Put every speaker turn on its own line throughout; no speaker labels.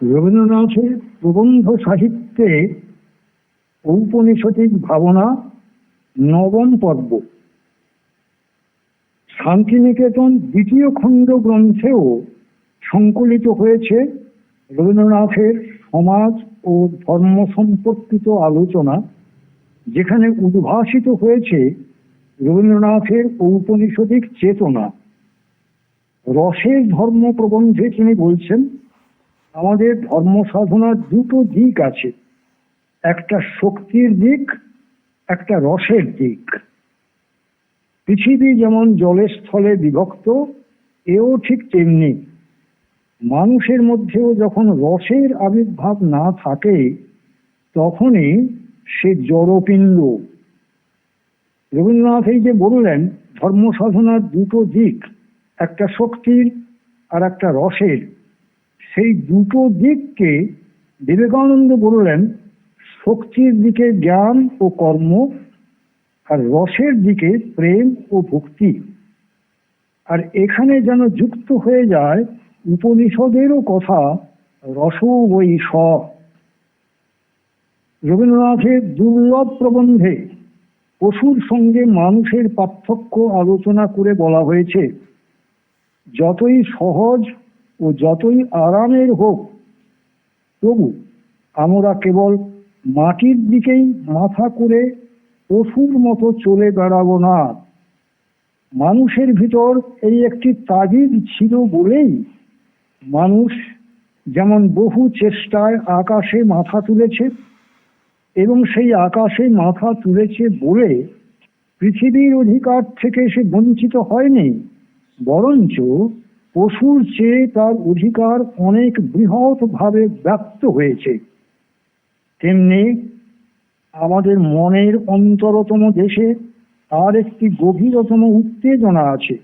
রবীন্দ্রনাথের প্রবন্ধ সাহিত্যে ঔপনিষদিক ভাবনা নবম পর্ব। শান্তিনিকেতন দ্বিতীয় খণ্ড গ্রন্থেও সংকলিত হয়েছে রবীন্দ্রনাথের সমাজ ও ধর্ম সম্পর্কিত আলোচনা, যেখানে উদ্ভাসিত হয়েছে রবীন্দ্রনাথের ঔপনিষদিক চেতনা। রসের ধর্ম প্রবন্ধে তিনি বলছেন আমাদের ধর্ম সাধনার দুটো দিক আছে। একটা শক্তির দিক, একটা রসের দিক। পৃথিবী যেমন জলের স্থলে বিভক্ত, এও ঠিক তেমনি। মানুষের মধ্যেও যখন রসের আবির্ভাব না থাকে, তখনই সে জড়পিণ্ড। রবীন্দ্রনাথ এই যে বললেন ধর্ম সাধনার দুটো দিক, একটা শক্তির আর একটা রসের। সেই দুটো দিককে বিবেকানন্দ বললেন, শক্তির দিকে জ্ঞান ও কর্ম আর রসের দিকে প্রেম ও ভক্তি। আর এখানে যেন যুক্ত হয়ে যায় উপনিষদেরও কথা রস বই স। রবীন্দ্রনাথের দুর্লভ প্রবন্ধে পশুর সঙ্গে মানুষের পার্থক্য আলোচনা করে বলা হয়েছে, যতই সহজ ও যতই আরামের হোক, তবু আমরা কেবল মাটির দিকেই মাথা করে পশুর মতো চলে বেড়াবো না। মানুষের ভিতর এই একটি তাগিদ ছিল বলেই মানুষ যেমন বহু চেষ্টায় আকাশে মাথা তুলেছে এবং সেই আকাশে মাথা তুলেছে বলে পৃথিবীর অধিকার থেকে সে বঞ্চিত হয়নি, বরঞ্চ পশুর চেয়ে তার অধিকার অনেক বৃহৎ ভাবে ব্যক্ত হয়েছে। তেমনি আমাদের মনের অন্তরতম দেশে তার একটি গভীরতম উত্তেজনা আছে।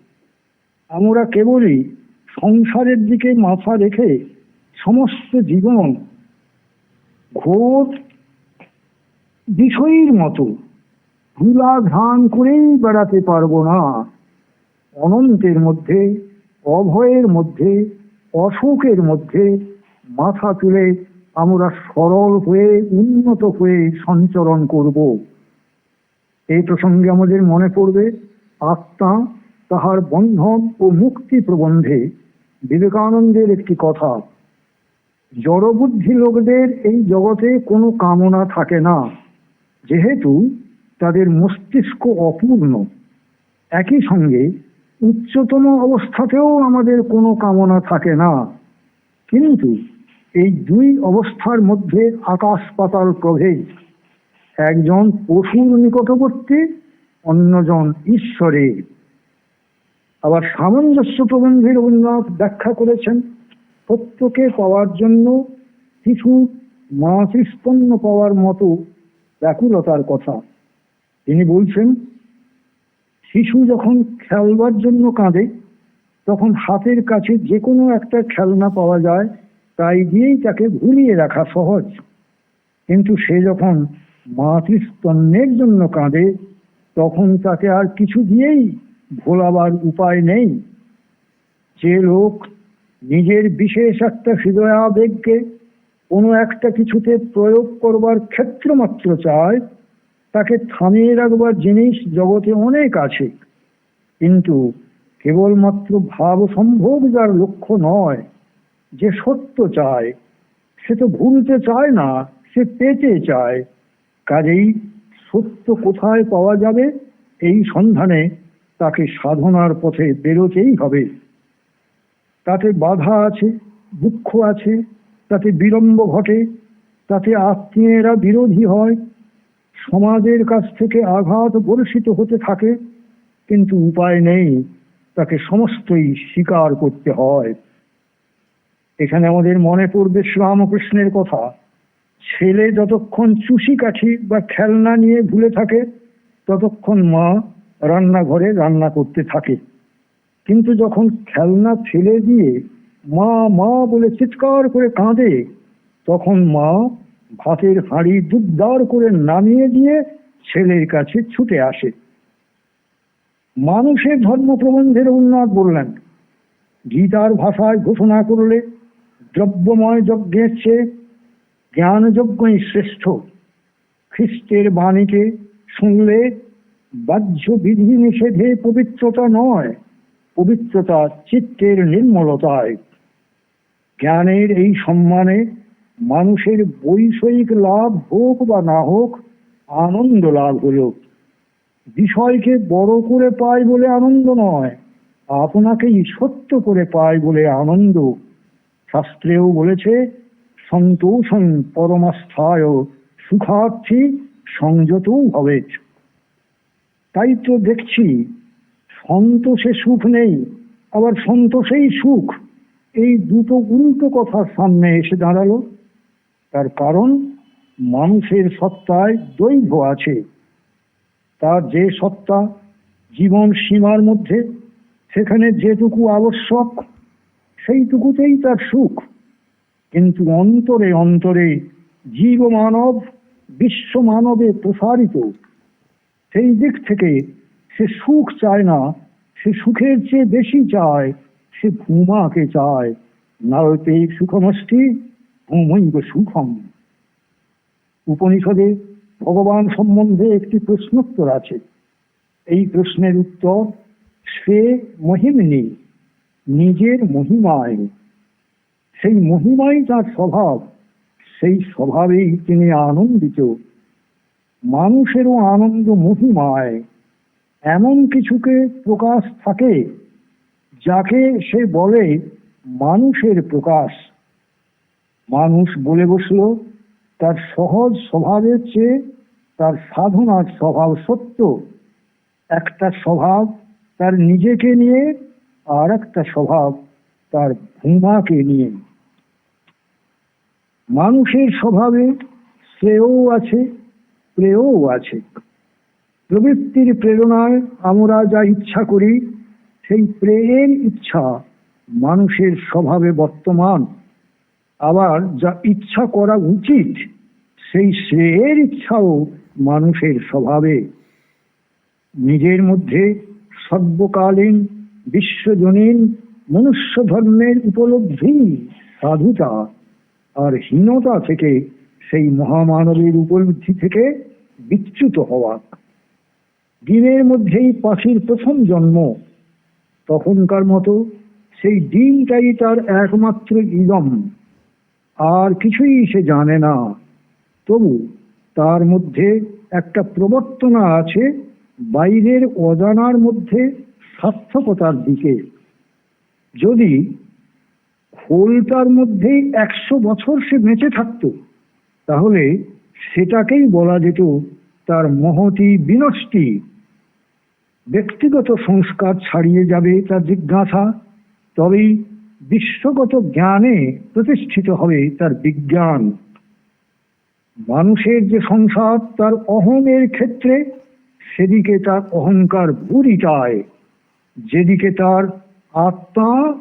আমরা কেবলই সংসারের দিকে মাথা রেখে সমস্ত জীবন ঘোর বিষয়ীর মতো ধুলা ঘ্রাণ করেই বেড়াতে পারব না। অনন্তের মধ্যে অভয়ের মধ্যে, অশোকের মধ্যে মাথা তুলে আমরা সরল হয়ে উন্নত হয়ে সঞ্চরণ করব। এই প্রসঙ্গে আমাদের মনে পড়বে, আত্মা তাহার বন্ধন ও মুক্তি প্রবন্ধে বিবেকানন্দের একটি কথা। জড়বুদ্ধি লোকদের এই জগতে কোনো কামনা থাকে না, যেহেতু তাদের মস্তিষ্ক অপূর্ণ। একই সঙ্গে উচ্চতম অবস্থাতেও আমাদের কোনো কামনা থাকে না। কিন্তু এই দুই অবস্থার মধ্যে আকাশ পাতাল প্রভেদ। একজন পশুর নিকটবর্তী, অন্যজন ঈশ্বরের। আবার সামঞ্জস্য প্রবন্ধে রবীন্দ্রনাথ ব্যাখ্যা করেছেন সত্যকে পাওয়ার জন্য কিছু মাতৃস্তন্য পাওয়ার মতো ব্যাকুলতার কথা। তিনি বলছেন শিশু যখন খেলবার জন্য কাঁদে, তখন হাতের কাছে যে কোনো একটা খেলনা পাওয়া যায়, তাই দিয়েই তাকে ভুলিয়ে রাখা সহজ। কিন্তু সে যখন মাতৃস্তন্যের জন্য কাঁদে, তখন তাকে আর কিছু দিয়েই ভোলাবার উপায় নেই। যে লোক নিজের বিশেষ একটা হৃদয়াবেগকে কোনো একটা কিছুতে প্রয়োগ করবার ক্ষেত্র মাত্র চায় তাকে থামিয়ে রাখবার জিনিস জগতে অনেক আছে। কিন্তু কেবলমাত্র ভাব সম্ভব যার লক্ষ্য নয়, যে সত্য চায়, সে তো ভুলতে চায় না, সে পেতে চায়। কাজেই সত্য কোথায় পাওয়া যাবে, এই সন্ধানে তাকে সাধনার পথে বেরোতেই হবে। তাতে বাধা আছে, দুঃখ আছে, তাতে বিলম্ব ঘটে, তাতে আত্মীয়রা বিরোধী হয় সমাজের কাছ থেকে আঘাত বর্ষিত হতে থাকে, কিন্তু উপায় নেই তাকে সমস্তই স্বীকার করতে হয়। এখানে আমাদের মনে পড়বে শ্রীরামকৃষ্ণের কথা, ছেলে যতক্ষণ চুষি কাঠি বা খেলনা নিয়ে ভুলে থাকে, ততক্ষণ মা রান্নাঘরে রান্না করতে থাকে। কিন্তু যখন খেলনা ফেলে দিয়ে মা মা বলে চিৎকার করে কাঁদে, তখন মা ভাতের হাঁড়ি দুধদার করে নামিয়ে দিয়ে ছেলের কাছে ছুটে আসে। মানুষের ধর্ম প্রবন্ধের উন্নত বললেন, গীতার ভাষায় ঘোষণা করলে দ্রব্যময় যজ্ঞের চেয়ে জ্ঞানযজ্ঞই শ্রেষ্ঠ। খ্রিস্টের বাণীকে শুনলে বাহ্য বিধি নিষেধে পবিত্রতা নয়, পবিত্রতা চিত্তের নির্মলতায়। জ্ঞানের এই সম্মানে মানুষের বৈষয়িক লাভ হোক বা না হোক, আনন্দ লাভ হলো। বিষয়কে বড় করে পায় বলে আনন্দ নয় আপনাকেই সত্য করে পায় বলে আনন্দ। শাস্ত্রেও বলেছে, সন্তোষং পরমাস্থায় সুখার্থী সংযতও হবে। তাই তো দেখছি, সন্তোষে সুখ নেই, আবার সন্তোষেই সুখ। এই দুটো উল্টো কথার সামনে এসে দাঁড়াল। তার কারণ মানুষের সত্তায় দৈর্ঘ্য আছে। তার যে সত্তা জীবন সীমার মধ্যে, সেখানে যেটুকু আবশ্যক, সেইটুকুতেই তার সুখ। কিন্তু অন্তরে অন্তরে জীব মানব বিশ্ব মানবে প্রসারিত। সেই দিক থেকে সে সুখ চায় না, সে সুখের চেয়ে বেশি চায়, সে ভূমাকে চায়। নারতে সুখমষ্টি ভূমৈব সুখম উপনিষদে ভগবান সম্বন্ধে একটি প্রশ্নোত্তর আছে। এই প্রশ্নের উত্তর, সে মহিমিনী, নিজের মহিমায়। সেই মহিমাই তার স্বভাব, সেই স্বভাবেই তিনি আনন্দিত। মানুষেরও আনন্দ মহিমায়। এমন কিছুকে প্রকাশ থাকে, যাকে সে বলে মানুষের প্রকাশ। মানুষ বলে বসল, তার সহজ স্বভাবের চেয়ে তার সাধনার স্বভাব সত্য। একটা স্বভাব তার নিজেকে নিয়ে, আর একটা স্বভাব তার ভূমাকে নিয়ে। মানুষের স্বভাবে শ্রেয়ও আছে, প্রেয়ও আছে। প্রবৃত্তির প্রেরণায় আমরা যা ইচ্ছা করি, সেই প্রেয়ের ইচ্ছা মানুষের স্বভাবে বর্তমান। আবার যা ইচ্ছা করা উচিত, সেই শ্রেয়ের ইচ্ছাও মানুষের স্বভাবে। নিজের মধ্যে সর্বকালীন বিশ্বজনীন মনুষ্য ধর্মের উপলব্ধি, সাধুতা আর হীনতা থেকে সেই মহামানবের উপলব্ধি থেকে বিচ্যুত হওয়া। দিনের মধ্যেই পাখির প্রথম জন্ম, তখনকার মতো সেই দিনটাই তার একমাত্র ইদম। আর কিছুই সে জানে না। তবু তার মধ্যে একটা প্রবর্তনা আছে বাইরের অজানার মধ্যে সার্থকতার দিকে। যদি খোলটার মধ্যেই একশো বছর সে বেঁচে থাকতো, তাহলে সেটাকেই বলা যেত তার মহতি বিনষ্টি। ব্যক্তিগত সংস্কার ছাড়িয়ে যাবে তার জিজ্ঞাসা, তবেই বিশ্বগত জ্ঞানে প্রতিষ্ঠিত হবে তার বিজ্ঞান। মানুষের যে সংসার, তার অহমের ক্ষেত্রে সেদিকে তার অহংকার বুড়িটায় যেদিকে তার আত্মা,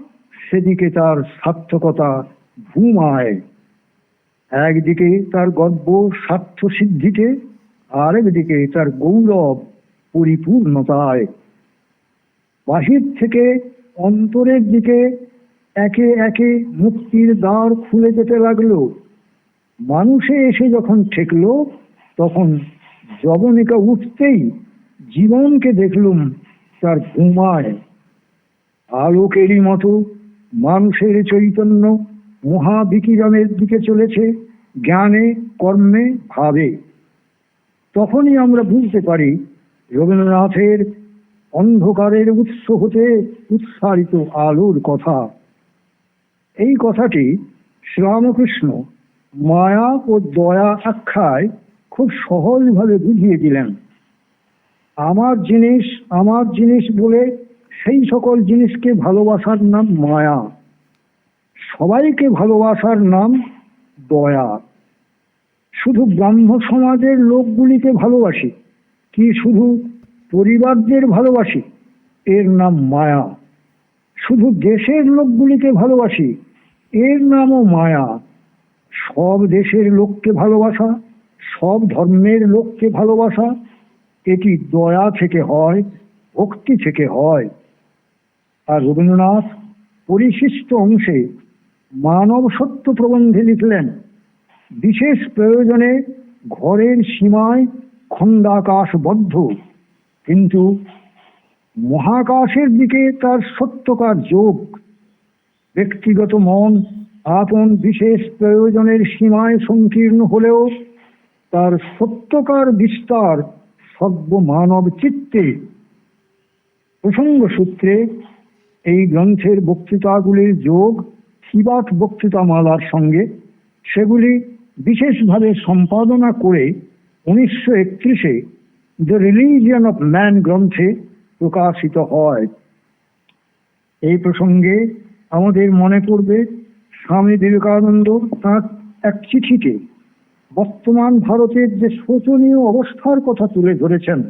সেদিকে তার সার্থকতা ভূমায় একদিকে তার গর্ব স্বার্থ সিদ্ধিতে আরেকদিকে তার গৌরব পরিপূর্ণতায়। বাহির থেকে অন্তরের দিকে একে একে মুক্তির দ্বার খুলে যেতে লাগল। মানুষে এসে যখন ঠেকলো, তখন জবনিকা উঠতেই জীবনকে দেখলুম তার ঘুমায়। আলোকেরই মতো মানুষের চৈতন্য মহাবিকিরণের দিকে চলেছে জ্ঞানে, কর্মে, ভাবে। তখনই আমরা বুঝতে পারি, রবীন্দ্রনাথের অন্ধকারের উৎস হতে উৎসারিত আলোর কথা। এই কথাটি শ্রীরামকৃষ্ণ মায়া ও দয়া আখ্যায় খুব সহজভাবে বুঝিয়ে দিলেন। আমার জিনিস আমার জিনিস বলে সেই সকল জিনিসকে ভালোবাসার নাম মায়া। সবাইকে ভালোবাসার নাম দয়া। শুধু ব্রাহ্ম সমাজের লোকগুলিকে ভালোবাসি, কি শুধু পরিবারদের ভালোবাসি? এর নাম মায়া। শুধু দেশের লোকগুলিকে ভালোবাসি, এর নামও মায়া। সব দেশের লোককে ভালোবাসা, সব ধর্মের লোককে ভালোবাসা, এটি দয়া থেকে হয়, ভক্তি থেকে হয়। আর রবীন্দ্রনাথ পরিশিষ্ট অংশে মানব সত্য প্রবন্ধে লিখলেন, বিশেষ প্রয়োজনে ঘরের সীমায় খন্ডাকাশবদ্ধ, কিন্তু মহাকাশের দিকে তার সত্যকার যোগ। ব্যক্তিগত মন আপন বিশেষ প্রয়োজনের সীমায় সংকীর্ণ হলেও তার সত্যকার বিস্তার সর্ব মানব চিত্তে। প্রসঙ্গ সূত্রে এই গ্রন্থের বক্তৃতাগুলির যোগ শিবাত বক্তৃতামালার সঙ্গে সেগুলি বিশেষভাবে সম্পাদনা করে উনিশশো একত্রিশে দ্য রিলিজিয়ন অফ ম্যান গ্রন্থে প্রকাশিত হয়। এই প্রসঙ্গে আমাদের মনে পড়বে স্বামী বিবেকানন্দ তাঁর এক চিঠিতে, বর্তমান ভারতের যে শোচনীয় অবস্থার কথা তুলে ধরেছেন,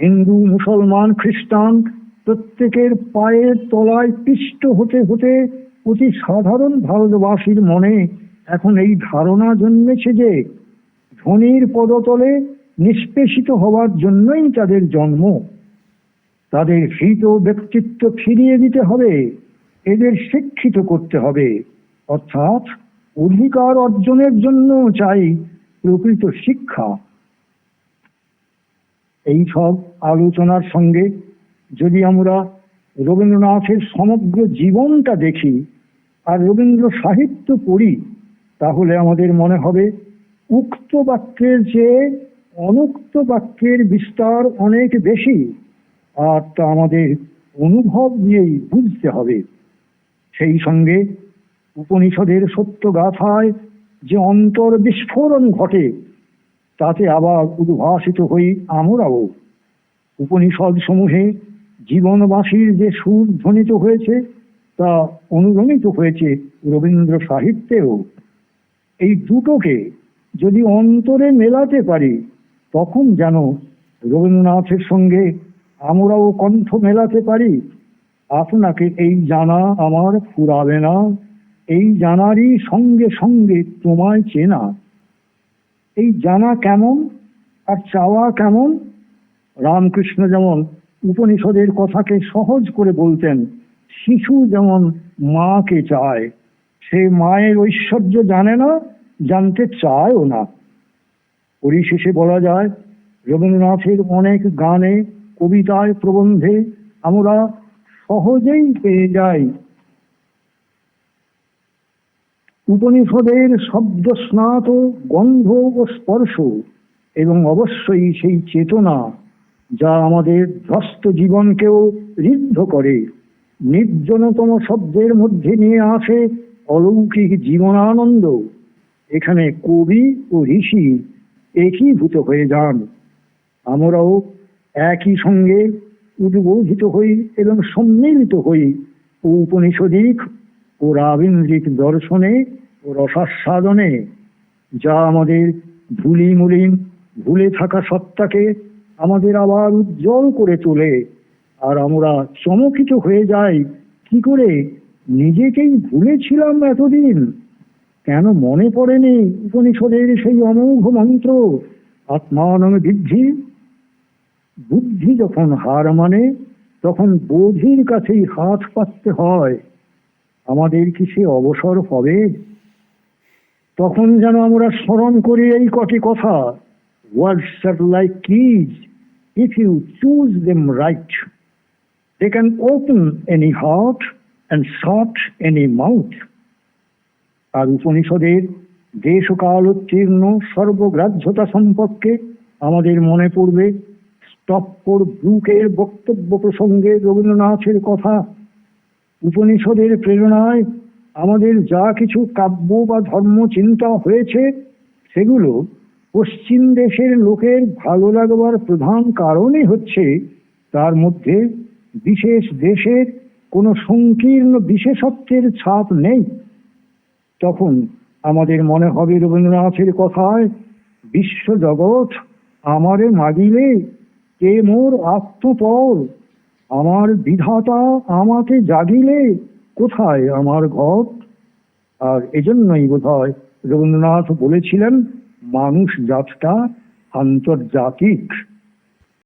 হিন্দু, মুসলমান, খ্রিস্টান, প্রত্যেকের পায়ের তলায় পিষ্ট হতে হতে অতি সাধারণ ভারতবাসীর মনে এখন এই ধারণা জন্মেছে যে, ধনির পদতলে নিষ্পেষিত হওয়ার জন্যই তাদের জন্ম। তাদের হৃত ব্যক্তিত্ব ফিরিয়ে দিতে হবে, এদের শিক্ষিত করতে হবে। অর্থাৎ অধিকার অর্জনের জন্য চাই প্রকৃত শিক্ষা। এই সব আলোচনার সঙ্গে যদি আমরা রবীন্দ্রনাথের সমগ্র জীবনটা দেখি আর রবীন্দ্র সাহিত্য পড়ি, তাহলে আমাদের মনে হবে উক্ত বাক্যের চেয়ে অনুক্ত বাক্যের বিস্তার অনেক বেশি। আর তা আমাদের অনুভব দিয়েই বুঝতে হবে। সেই সঙ্গে উপনিষদের সত্য গাথায় যে অন্তর বিস্ফোরণ ঘটে, তাতে আবার উদ্ভাসিত হই আমরাও। উপনিষদ সমূহে জীবনবাসীর যে সুর ধ্বনিত হয়েছে, তা অনুরণিত হয়েছে রবীন্দ্র সাহিত্যেও। এই দুটোকে যদি অন্তরে মেলাতে পারি, তখন যেন রবীন্দ্রনাথের সঙ্গে আমরাও কণ্ঠ মেলাতে পারি। আপনাকে এই জানা আমার ফুরাবে না। এই জানারই সঙ্গে সঙ্গে তোমায় চেনা। এই জানা কেমন? আর চাওয়া কেমন? রামকৃষ্ণ যেমন উপনিষদের কথাকে সহজ করে বলতেন, শিশু যেমন মাকে চায়, সে মায়ের ঐশ্বর্য জানে না, জানতে চায়ও না। পরিশেষে বলা যায়, রবীন্দ্রনাথের অনেক গানে কবিতায় প্রবন্ধে আমরা সহজেই পেয়ে যাই। উপনিষদের শব্দ স্নাত গন্ধ ও স্পর্শ এবং অবশ্যই সেই চেতনা যা আমাদের ধ্বস্ত জীবনকেও ঋদ্ধ করে। নির্জনতম শব্দের মধ্যে নিয়ে আসে অলৌকিক জীবনানন্দ। এখানে কবি ও ঋষি একীভূত হয়ে যান। আমরাও একই সঙ্গে উদ্বোধিত হই এবং সম্মিলিত হই ঔপনিষদিক ও রাবীন্দ্রিক দর্শনে ও রসাস্বাদনে, যা আমাদের ধুলিমুলিন ভুলে থাকা সত্তাকে আমাদের আবার উজ্জ্বল করে তোলে। আর আমরা চমকিত হয়ে যাই, কি করে? নিজেকেই ভুলেছিলাম এতদিন। কেন মনে পড়েনি উপনিষদের সেই অমোঘ মন্ত্র? আত্মানম বৃদ্ধি বুদ্ধি যখন হার মানে তখন বোধির কাছেই হাত পাততে হয়। আমাদের কি সে অবসর হবে? তখন যেন আমরা স্মরণ করি এই কটি কথা। Words are like keys if you choose them right they can open any heart and shut any mouth আর উপনিষদের দেশ ও কাল উত্তীর্ণ সর্বগ্রাহ্যতা সম্পর্কে আমাদের মনে পড়বে স্টপফোর্ড ব্রুকের বক্তব্য প্রসঙ্গে রবীন্দ্রনাথের কথা, উপনিষদের প্রেরণায় আমাদের যা কিছু কাব্য বা ধর্ম চিন্তা হয়েছে, সেগুলো পশ্চিম দেশের লোকের ভালো লাগবার প্রধান কারণই হচ্ছে তার মধ্যে বিশেষ দেশের কোনো সংকীর্ণ বিশেষত্বের ছাপ নেই। তখন আমাদের মনে হবে রবীন্দ্রনাথের কথায়, বিশ্ব জগৎ আমারে মাগিলে কে মোর আত্মপর। আমার বিধাতা আমাকে জাগিলে কোথায় আমার ঘর আর এজন্যই বোধ হয় রবীন্দ্রনাথ বলেছিলেন, মানুষ জাতটা আন্তর্জাতিক।